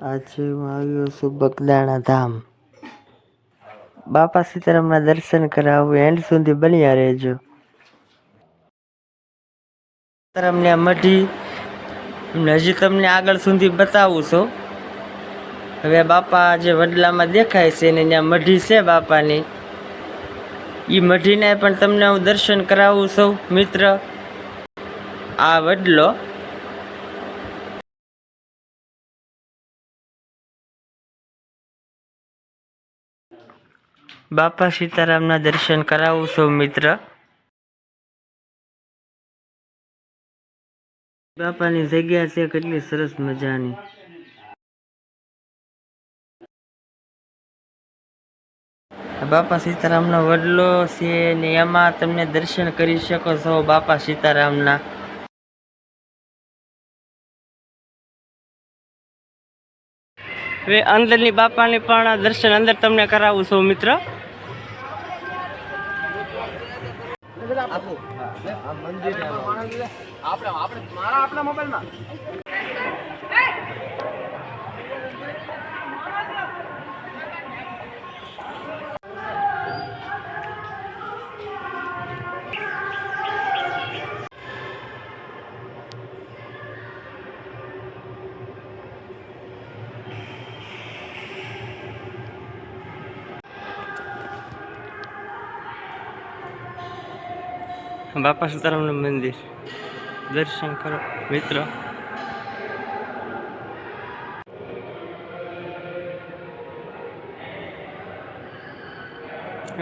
આજે હું આવ્યો છું બગદાણા ધામ. બાપા સીતારામના દર્શન કરાવું એન્ડ સુધી બન્યા રહેજો. સીતારામની મઢી હજી તમને આગળ સુધી બતાવું છું. હવે બાપા જે વડલામાં દેખાય છે ને ત્યાં મઢી છે બાપાની. એ મઢીને પણ તમને હું દર્શન કરાવું છું, મિત્ર. આ વડલો બાપા સીતારામના દર્શન કરાવું છું, મિત્ર. બાપાની જગ્યા છે, કેટલી સરસ મજાની. બાપા સીતારામનો વડલો છે ને એમાં તમને દર્શન કરી શકો છો, બાપા સીતારામના. હવે અંદરની બાપાની પણ દર્શન અંદર તમને કરાવું છું મિત્ર. બાપા સીતારામનું મંદિર. દર્શન કરો, મિત્રો.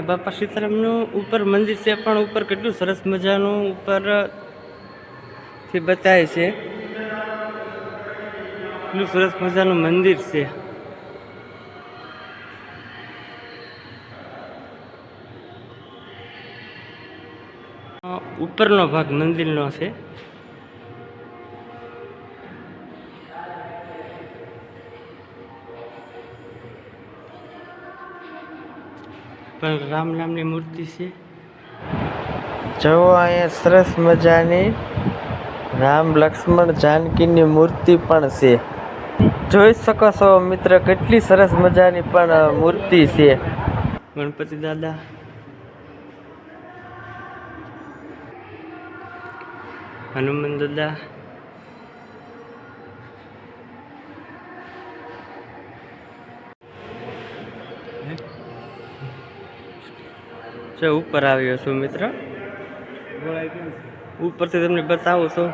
બાપા સીતારામનું ઉપર મંદિર છે, પણ ઉપર કેટલું સરસ મજાનું ઉપરથી બતાવે છે. કેટલું સરસ મજાનું મંદિર છે. ઉપરનો ભાગ મંદિરનો છે. પણ રામ નામની મૂર્તિ છે. જો અહીંયા સરસ મજાની રામ લક્ષ્મણ જાનકીની મૂર્તિ પણ છે. જોઈ શકો છો મિત્ર કેટલી સરસ મજાની પણ મૂર્તિ છે. ગણપતિ દાદા હનુમાન દાદા છે ઉપર આવ્યો છું મિત્ર? ઉપરથી તમને બતાવું છું.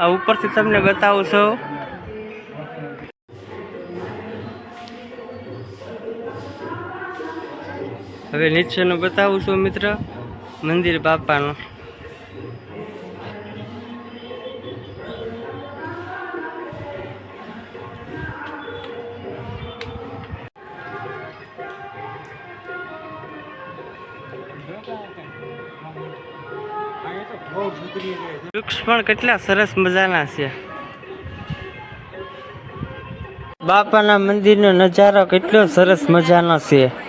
આ ઉપરથી તમને બતાવું છું. હવે નીચેનું બતાવું છું મિત્ર. મંદિર બાપાનું. વૃક્ષ પણ કેટલા સરસ મજાના છે. બાપાના મંદિરનો નજારો કેટલો સરસ મજાનો છે.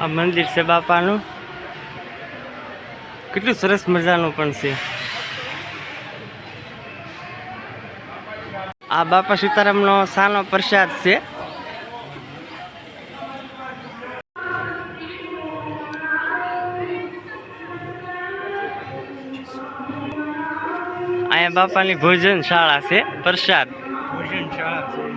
આ મંદિર છે બાપાનું. કેટલું સરસ મજાનું પણ છે. આ બાપા સીતારામનો સાનો પ્રસાદ છે. અહીંયા બાપાની ભોજન શાળા છે પ્રસાદ. ભોજન છે.